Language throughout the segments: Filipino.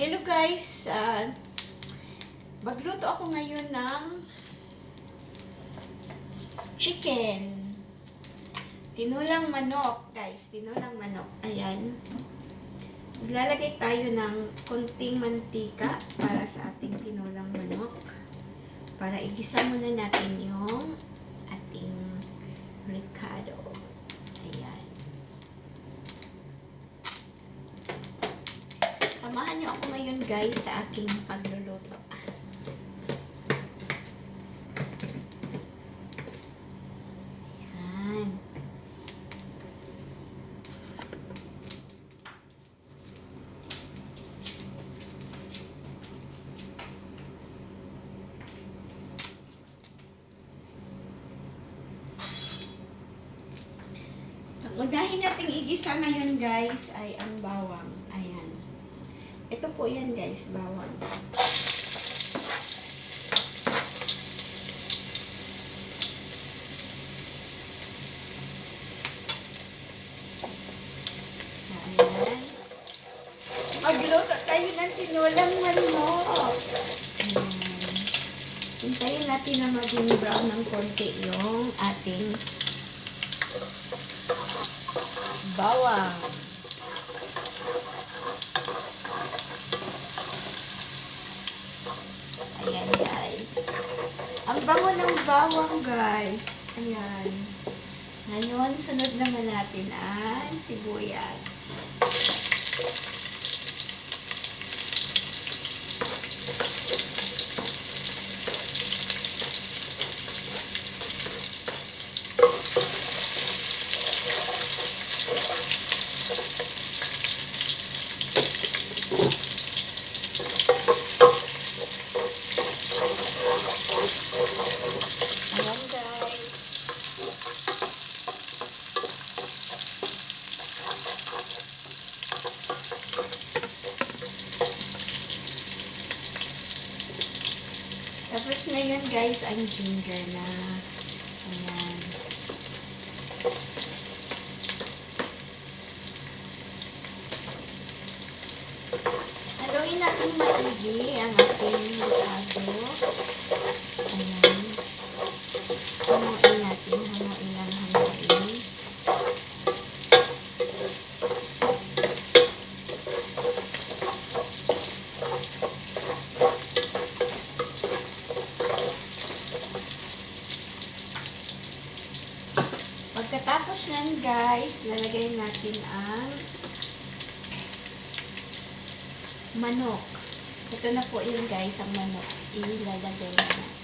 Hello guys, ah, magluto ako ngayon ng chicken. Tinulang manok, guys. Tinulang manok. Ayan. Maglalagay tayo ng konting mantika para sa ating tinulang manok. Para igisa muna natin yung ating ricado. Ayan. Samahan niyo ako ngayon guys sa aking pagluluto. Ayan. Ang unahin nating igisa ngayon guys ay ang bawang. Ito po yan guys, bawang. Magluto tayo ng tinulang manok. Hintayin natin na maging brown ng konti yung ating bawang. Ayan, guys. Ang bango ng bawang, guys. Ayan. Ngayon, sunod naman natin ay sibuyas. Ayan, guys. Tapos ngayon ang ginger na. Ayan. Haluin natin maigi ang ating ricado. Guys, lalagay natin ang manok. Ito na po yun guys, ang manok. Ilalagay na natin.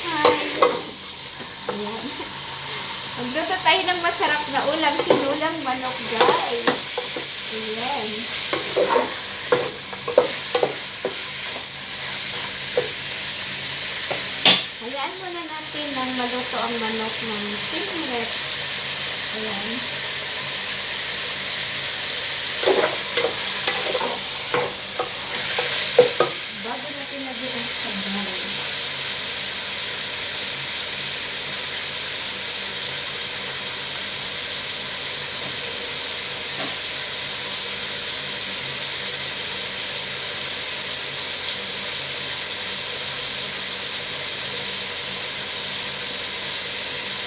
Ayan. Magluto tayo ng masarap na ulam. Tinulang manok, guys. Ayan. Hayaan muna natin nang maluto ang manok ng 10 minutes. Ayan. Bago natin lagyan ang sabay.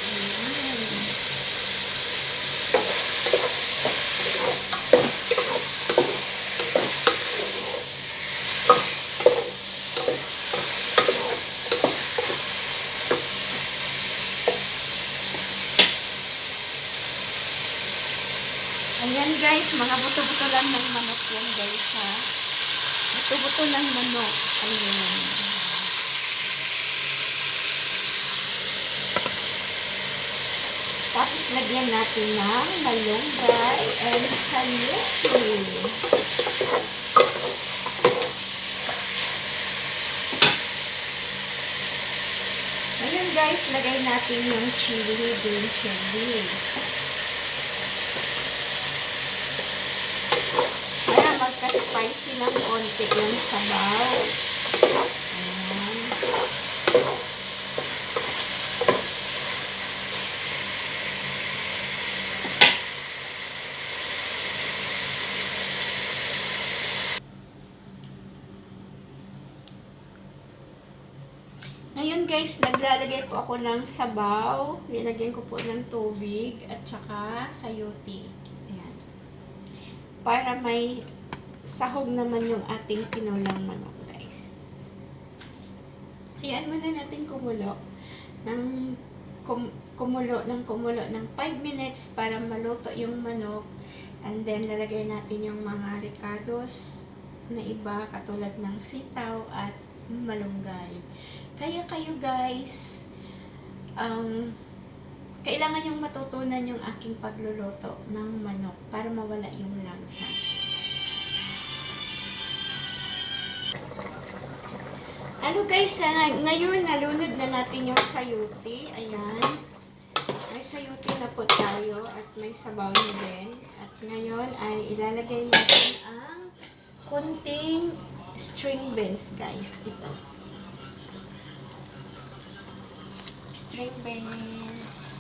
Ayan. Ayan guys, mga buto-buto lang ng manok yan guys ha. Buto-buto ng manok. Ayan. Tapos lagyan natin ng malunggay and saluti. guys, lagay natin yung chili, green chili. Para magka-spicy ng konti yung sabaw. Ayan. Ngayon guys, naglalagay po ako ng sabaw. Nilagyan ko po ng tubig at saka sayuti. Ayan. Para may sahog naman yung ating pinulang manok guys. Ayan muna natin kumulo ng kum, kumulo ng kumulo ng 5 minutes para maluto yung manok. And then lalagay natin yung mga ricados na iba katulad ng sitaw at malunggay. Kaya kayo guys, um, kailangan yung matutunan yung aking pagluluto ng manok para mawala yung langsa. Ano guys, ah, ngayon nalunod na natin yung sayuti. Ayan. May sayuti na po tayo at may sabaw na din. At ngayon ay ilalagay natin ang kunting string beans guys. Ito. String beans.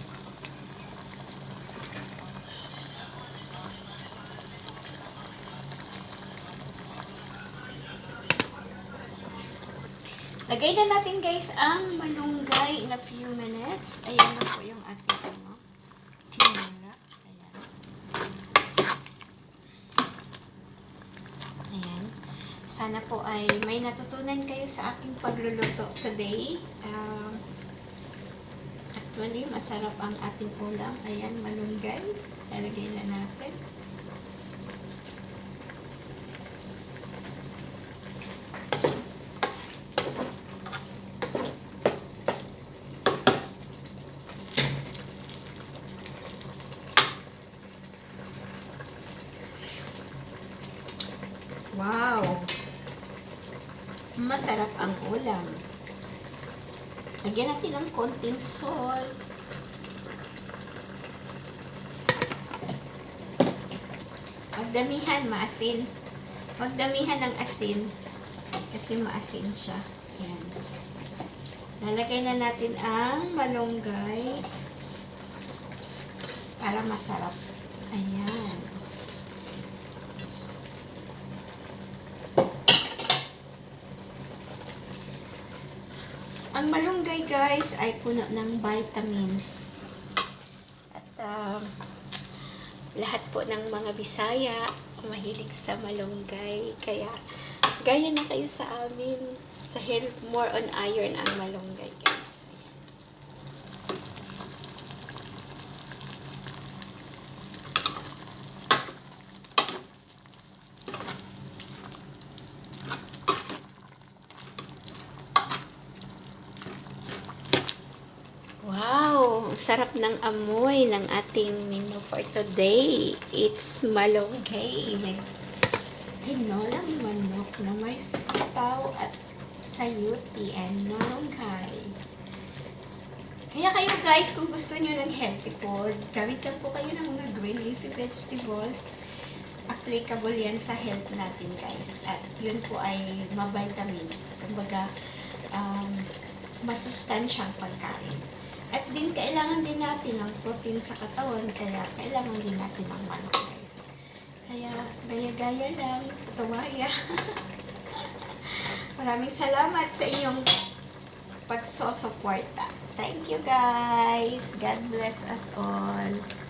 Lagay na natin guys ang malunggay in a few minutes. Ayan na po yung ating ano, tinola. Ayan. Ayan. Sana po ay may natutunan kayo sa aking pagluluto today. Um, actually, masarap ang ating ulam. Ayan, malunggay. Lalagay na natin. Masarap ang ulam. Lagyan natin ng konting salt. Magdamihan, maasin. Magdamihan ng asin. Kasi maasin siya. Ayan. Lalagay na natin ang malunggay para masarap. Ayan. Ang malunggay guys ay puno ng vitamins. At um, lahat po ng mga Bisaya mahilig sa malunggay. Kaya gaya na kayo sa amin dahil more on iron ang malunggay guys. Sarap ng amoy ng ating menu for today. It's malunggay. May tinolang manok na may sitaw at sayuti and malunggay. Kaya kayo guys, kung gusto nyo ng healthy food, gawin lang po kayo ng mga green leafy vegetables. Applicable yan sa health natin guys. At yun po ay ma-vitamins. Kumbaga, um, masustansyang pagkain. At din, kailangan din natin ng protein sa katawan, kaya kailangan din natin ng manok, guys. Kaya, gaya-gaya lang, tumaya. Maraming salamat sa iyong pagsosuporta. Thank you, guys. God bless us all.